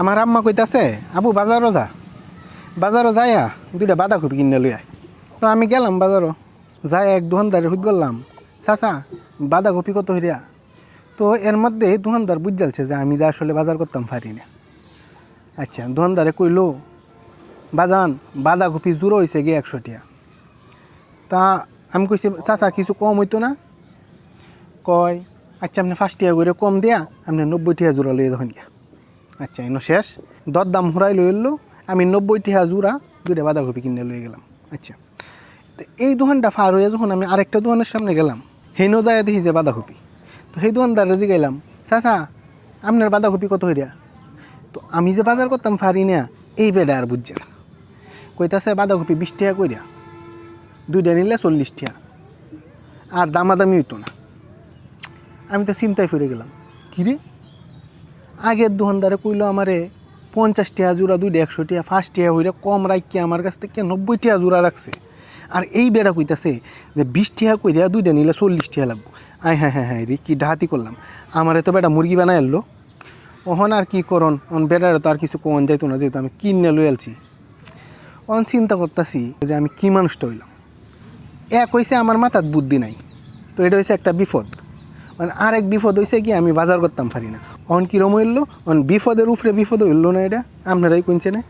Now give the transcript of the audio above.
আমার আম্মা কইতাছে, আবু, বাজারও যা। বাজারও যাইয়া দুইটা বাঁধাকপি কিনে লই তো আমি গেলাম বাজারও যাই এক দোকানদারে হুদ করলাম চাচা, বাঁধাকপি কত হইয়া? তো এর মধ্যে দোকানদার বুঝালছে যে আমি যা আসলে বাজার করতাম পারি না। আচ্ছা দোকানদারে কইলো, বাজান, বাঁধাকপি জুড়ো হয়েছে গিয়ে একশো টিয়া। তা আমি কইছি, চাচা, কিছু কম হইতো না? কয় আচ্ছা আপনি ফার্স্ট টিয়া করে কম দিয়া, আপনি নব্বই টিয়া জোড়া লইয়ে তখন আচ্ছা এনো শেষ। দর দাম হুরাই লই এলো। আমি নব্বই টিয়া জোড়া দুইটা বাঁধাকপি কিনে লয়ে গেলাম। আচ্ছা তো এই দোকানটা ফার হয়ে যখন আমি আরেকটা দোকানের সামনে গেলাম হেনো যায় দেখি যে বাঁধাকপি। তো সেই দোকানদার দোকানদারে জিগাইলাম চাচা, আপনার বাঁধাকপি কত হইয়া? তো আমি যে বাজার করতাম ফারি না এই বেড়া আর বুঝছে না। কইতাছে, বাঁধাকপি বিশ টাকা কইরা, দুইটা নিলে চল্লিশ টাকা। আর দামাদামি হইতো না। আমি তো চিন্তায় ফিরে গেলাম কিরে আগের দোকানদারে কইলো আমারে পঞ্চাশ টিয়া জোড়া দুইটা একশো টিয়া ফার্স্ট টিয়া হইলে কম রাখকে আমার কাছ থেকে নব্বই টাকা জোড়া রাখছে। আর এই বেড়া কইতাছে যে বিশ টাকা কইরা দুইটা নিলে চল্লিশ টিয়া লাগবো। আয় হ্যাঁ হ্যাঁ হ্যাঁ রে, কি ডাহাতি করলাম। আমার তো বেটা মুরগি বানাই আনলো। ওহন আর কি করন? অন বেড়ারে তো আর কিছু কোন যাইতো না, যেহেতু আমি কিনে লই আলছি। অন চিন্তা করতেছি যে আমি কি মানুষটা হইলাম। এক হইছে আমার মাথার বুদ্ধি নাই, তো এটা হয়েছে একটা বিপদ। মানে আরেক বিপদ হয়েছে কি আমি বাজার করতাম পারি না। অন কিরম হইল অন বিপদের উফরে বিপদ হইল না এটা? আপনারাই কিনছে না